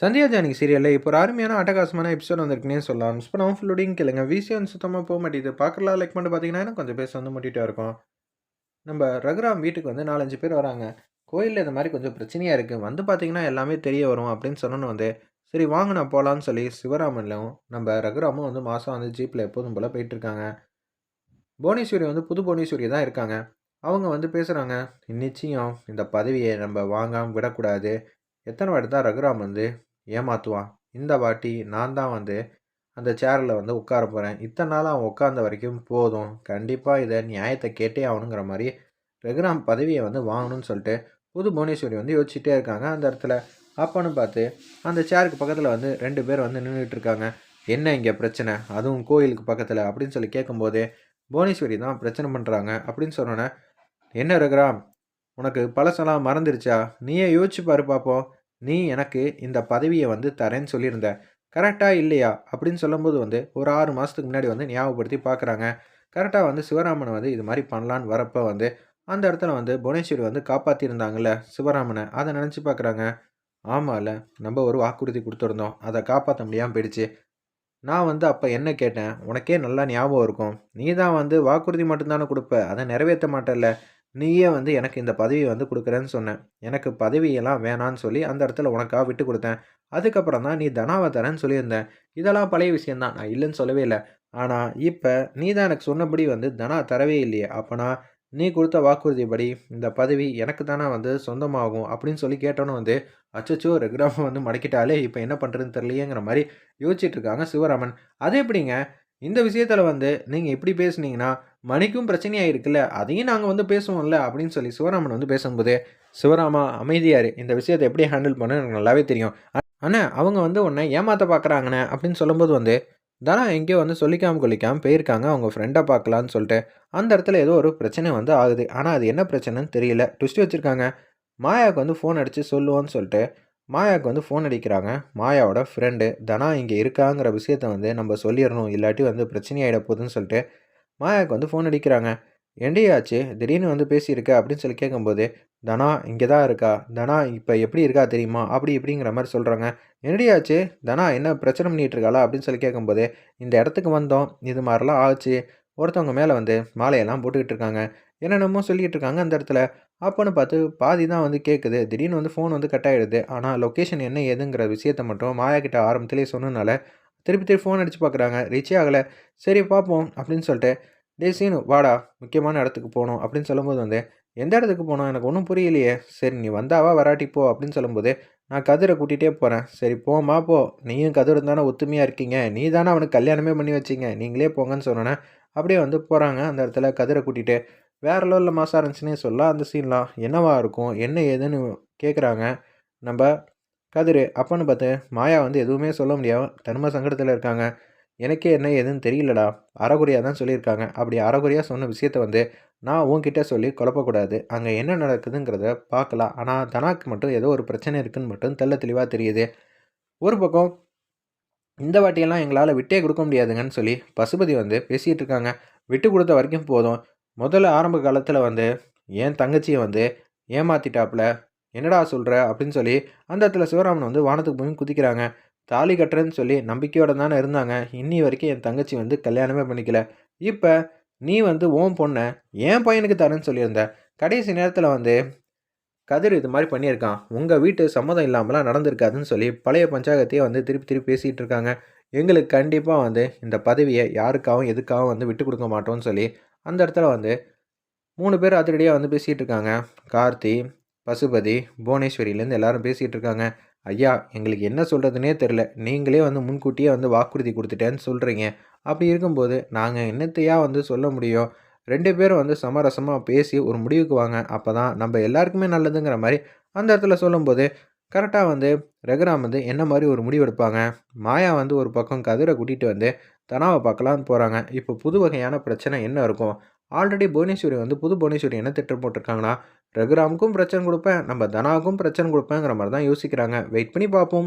சந்தியா ஜானிக்கு சீரியலில் இப்போ ஒரு அருமையான அட்டகாசமான எபிசோட் வந்திருக்குன்னே சொல்லலாம். மிஸ் பண்ணாமல் ஃபுல்லோடையும் கேளுங்க. விஷயம் சுத்தமாக போக மாட்டேங்குது. பார்க்கலாம் லைக் பண்ணிட்டு பார்த்தீங்கன்னா கொஞ்சம் பேச வந்து முட்டிகிட்டே இருக்கும். நம்ம ரகுராம் வீட்டுக்கு வந்து நாலஞ்சு பேர் வராங்க. கோயிலில் இந்த மாதிரி கொஞ்சம் பிரச்சனையாக இருக்குது வந்து பார்த்தீங்கன்னா எல்லாமே தெரிய வரும் அப்படின்னு சொன்னோன்னு வந்து சரி வாங்க நான் போகலான்னு சொல்லி சிவராமன்லையும் நம்ம ரகுராமும் வந்து மாதம் வந்து ஜீப்பில் எப்போதும் போல் போயிட்டுருக்காங்க புவனேஸ்வரி வந்து புது புவனேஸ்வரி தான் இருக்காங்க. அவங்க வந்து பேசுகிறாங்க நிச்சயம் இந்த பதவியை நம்ம வாங்காமல் விடக்கூடாது. எத்தனை வாட்டி தான் ரகுராம் வந்து ஏமாற்றுவான் இந்த வாட்டி நான் தான் வந்து அந்த சேரில் வந்து உட்கார போகிறேன் இத்தனை நாள் அவன் உட்காந்த வரைக்கும் போதும். கண்டிப்பாக இதை நியாயத்தை கேட்டே ஆகணுங்கிற மாதிரி ரகுராம் பதவியை வந்து வாங்கணும்னு சொல்லிட்டு புது புவனேஸ்வரி வந்து யோசிச்சுட்டே இருக்காங்க அந்த இடத்துல. அப்பன்னு பார்த்து அந்த சேருக்கு பக்கத்தில் வந்து ரெண்டு பேர் வந்து நின்றுட்டு இருக்காங்க. என்ன இங்கே பிரச்சனை? அதுவும் கோயிலுக்கு பக்கத்தில் அப்படின்னு சொல்லி கேட்கும்போது புவனேஸ்வரி தான் பிரச்சனை பண்ணுறாங்க அப்படின்னு சொன்னோன்னே என்ன ரகுராம்? உனக்கு பழசெல்லாம் மறந்துருச்சா? நீயே யோசிச்சு பாரு பார்ப்போம் நீ எனக்கு இந்த பதவியை வந்து தரேன்னு சொல்லியிருந்த. கரெக்டாக இல்லையா? அப்படின்னு சொல்லும்போது வந்து ஒரு ஆறு மாதத்துக்கு முன்னாடி வந்து ஞாபகப்படுத்தி பார்க்குறாங்க கரெக்டாக வந்து சிவராமனை வந்து இது மாதிரி பண்ணலான்னு வரப்போ வந்து அந்த இடத்துல வந்து புவனேஸ்வரி வந்து காப்பாற்றியிருந்தாங்கல்ல சிவராமனை. அதை நினச்சி பார்க்குறாங்க ஆமாம்ல நம்ம ஒரு வாக்குறுதி கொடுத்துருந்தோம். அதை காப்பாற்ற முடியாமல் போயிடுச்சு. நான் வந்து அப்போ என்ன கேட்டேன்? உனக்கே நல்லா ஞாபகம் இருக்கும். நீ தான் வந்து வாக்குறுதி மட்டும்தானே கொடுப்ப. அதை நிறைவேற்ற மாட்டேல்ல. நீயே வந்து எனக்கு இந்த பதவியை வந்து கொடுக்குறேன்னு சொன்னேன். எனக்கு பதவியெல்லாம் வேணான்னு சொல்லி அந்த இடத்துல உனக்காக விட்டு கொடுத்தேன். அதுக்கப்புறம் தான் நீ தனாவை தரேன்னு சொல்லியிருந்தேன். இதெல்லாம் பழைய விஷயந்தான் நான் இல்லைன்னு சொல்லவே இல்லை. ஆனால் இப்போ நீ தான் எனக்கு சொன்னபடி வந்து தனா தரவே இல்லையே. அப்போனா நீ கொடுத்த வாக்குறுதிப்படி இந்த பதவி எனக்கு தானே வந்து சொந்தமாகும் அப்படின்னு சொல்லி கேட்டோன்னு வந்து அச்சச்சோ ரெகுராமை வந்து மடக்கிட்டாலே இப்போ என்ன பண்ணுறதுன்னு தெரியலையேங்கிற மாதிரி யோசிச்சுட்டு இருக்காங்க சிவராமன். அது எப்படிங்க? இந்த விஷயத்தில் வந்து நீங்கள் இப்படி பேசுனீங்கன்னா மணிக்கும் பிரச்சனையாக இருக்குல்ல அதையும் நாங்கள் வந்து பேசுவோம்ல? அப்படின்னு சொல்லி சிவராமன் வந்து பேசும்போது சிவராமா அமைதியார். இந்த விஷயத்தை எப்படி ஹேண்டில் பண்ண எனக்கு நல்லாவே தெரியும். ஆனால் அவங்க வந்து உன்னை ஏமாற்ற பார்க்குறாங்கண்ணே அப்படின்னு சொல்லும்போது வந்து தானா எங்கேயோ வந்து சொல்லிக்காமல் கொல்லிக்காமல் போயிருக்காங்க. அவங்க ஃப்ரெண்டை பார்க்கலான்னு சொல்லிட்டு. அந்த இடத்துல ஏதோ ஒரு பிரச்சனை வந்து ஆகுது. ஆனால் அது என்ன பிரச்சனைன்னு தெரியல. ட்விஸ்ட் வச்சுருக்காங்க. மாயாவுக்கு வந்து ஃபோன் அடித்து சொல்லுவோன்னு சொல்லிட்டு மாயாவுக்கு வந்து ஃபோன் அடிக்கிறாங்க. மாயாவோட ஃப்ரெண்டு தனா இங்கே இருக்காங்கிற விஷயத்த வந்து நம்ம சொல்லிடணும். இல்லாட்டி வந்து பிரச்சனையாயிட போகுதுன்னு சொல்லிட்டு மாயாவுக்கு வந்து ஃபோன் அடிக்கிறாங்க. எண்டியாச்சு திடீர்னு வந்து பேசியிருக்க? அப்படின்னு சொல்லி கேட்கும்போது தனா இங்கே தான் இருக்கா? தனா இப்போ எப்படி இருக்கா தெரியுமா? அப்படி இப்படிங்கிற மாதிரி சொல்கிறாங்க என்னடியாச்சு தனா என்ன பிரச்சனை பண்ணிகிட்டு இருக்காளா அப்படின்னு சொல்லி கேட்கும்போது இந்த இடத்துக்கு வந்தோம். இது மாதிரிலாம் ஆச்சு. ஒருத்தவங்க மேலே வந்து மாலையெல்லாம் போட்டுக்கிட்டு இருக்காங்க என்னென்னமோ சொல்லிகிட்டு இருக்காங்க அந்த இடத்துல. அப்போன்னு பார்த்து பாதி தான் வந்து கேட்குது திடீர்னு வந்து ஃபோன் வந்து கட் ஆகிடுது ஆனால் லொக்கேஷன் என்ன ஏதுங்கிற விஷயத்த மட்டும் மாயா கிட்ட ஆரம்பத்திலே சொன்னதுனால திருப்பி திருப்பி ஃபோன் அடித்து பார்க்குறாங்க ரீச்சே ஆகலை. சரி பார்ப்போம் அப்படின்னு சொல்லிட்டு டே சீனு வாடா முக்கியமான இடத்துக்கு போகணும். அப்படின்னு சொல்லும்போது வந்து எந்த இடத்துக்கு போனோம் எனக்கு ஒன்றும் புரியலையே. சரி நீ வந்தாவா? வராட்டி போ. அப்படின்னு சொல்லும்போது நான் கதிரை கூட்டிகிட்டே போகிறேன் சரி போமா போ. நீயும் கதிரும் தானே ஒத்துமையாக இருக்கீங்க. நீ தானே அவனுக்கு கல்யாணமே பண்ணி வச்சிங்க. நீங்களே போங்கன்னு சொன்னோன்னே அப்படியே வந்து போகிறாங்க அந்த இடத்துல கதிரை கூட்டிகிட்டு. வேறு லெவலில் மாசாக இருந்துச்சுன்னே சொல்லலாம். அந்த சீன்லாம் என்னவா இருக்கும்? என்ன ஏதுன்னு கேட்குறாங்க நம்ம கதிர் அப்பன்னு பார்த்து மாயா வந்து எதுவுமே சொல்ல முடியாமல் தர்ம சங்கடத்தில் இருக்காங்க. எனக்கே என்ன எதுன்னு தெரியலடா. அறகுறையாக தான் சொல்லியிருக்காங்க. அப்படி அறகுறையாக சொன்ன விஷயத்த வந்து நான் உன்கிட்ட சொல்லி குழப்பக்கூடாது. அங்கே என்ன நடக்குதுங்கிறத பார்க்கலாம். ஆனால் தனாக்கு மட்டும் ஏதோ ஒரு பிரச்சனை இருக்குன்னு மட்டும் தெல்ல தெளிவாக தெரியுது. ஒரு பக்கம் இந்த வாட்டியெல்லாம் எங்களால் விட்டே கொடுக்க முடியாதுங்கன்னு சொல்லி பசுபதி வந்து பேசிகிட்டு இருக்காங்க. விட்டு கொடுத்த வரைக்கும் போதும். முதல்ல ஆரம்ப காலத்தில் வந்து என் தங்கச்சியை வந்து ஏமாத்திட்டாப்புல. என்னடா சொல்கிற அப்படின்னு சொல்லி அந்த இடத்துல சிவராமன் வந்து வானத்துக்கு போய் குதிக்கிறாங்க. தாலி கட்டுறேன்னு சொல்லி நம்பிக்கையோடு தானே இருந்தாங்க. இன்னி வரைக்கும் என் தங்கச்சி வந்து கல்யாணமே பண்ணிக்கல. இப்போ நீ வந்து ஓம் பொண்ணை என் பையனுக்கு தரேன்னு சொல்லியிருந்த. கடைசி நேரத்தில் வந்து கதிர் இது மாதிரி பண்ணியிருக்கான். உங்கள் வீட்டு சம்மதம் இல்லாமலாம் நடந்திருக்காதுன்னு சொல்லி பழைய பஞ்சாயத்தையே வந்து திருப்பி திருப்பி பேசிகிட்டு இருக்காங்க. எங்களுக்கு கண்டிப்பாக வந்து இந்த பதவியை யாருக்காகவும் எதுக்காகவும் வந்து விட்டு கொடுக்க மாட்டோம்னு சொல்லி அந்த இடத்துல வந்து மூணு பேர் அதிரடியாக வந்து பேசிகிட்டு இருக்காங்க. கார்த்தி பசுபதி புவனேஸ்வரியிலேருந்து எல்லாரும் பேசிகிட்டு இருக்காங்க ஐயா எங்களுக்கு என்ன சொல்கிறதுனே தெரில. நீங்களே வந்து முன்கூட்டியே வந்து வாக்குறுதி கொடுத்துட்டேன்னு சொல்கிறீங்க அப்படி இருக்கும்போது நாங்கள் என்னத்தையாக வந்து சொல்ல முடியும்? ரெண்டு பேரும் வந்து சமரசமாக பேசி ஒரு முடிவுக்கு வாங்க. அப்போ தான் நம்ம எல்லாருக்குமே நல்லதுங்கிற மாதிரி அந்த இடத்துல சொல்லும்போது கரெக்டாக வந்து ரகுராம் வந்து என்ன மாதிரி ஒரு முடிவு எடுப்பாங்க மாயா வந்து ஒரு பக்கம் கதிரை கூட்டிகிட்டு வந்து தனாவை பார்க்கலான்னு போகிறாங்க இப்போ புது வகையான பிரச்சனை என்ன இருக்கும்? ஆல்ரெடி புவனேஸ்வரி வந்து புது புவனேஸ்வரி என்ன திட்டம் போட்டிருக்காங்கன்னா ரகுராமுக்கும் பிரச்சனை கொடுப்பேன் நம்ம தனாவுக்கும் பிரச்சனை கொடுப்பேங்கிற மாதிரி தான் யோசிக்கிறாங்க. வெயிட் பண்ணி பார்ப்போம்.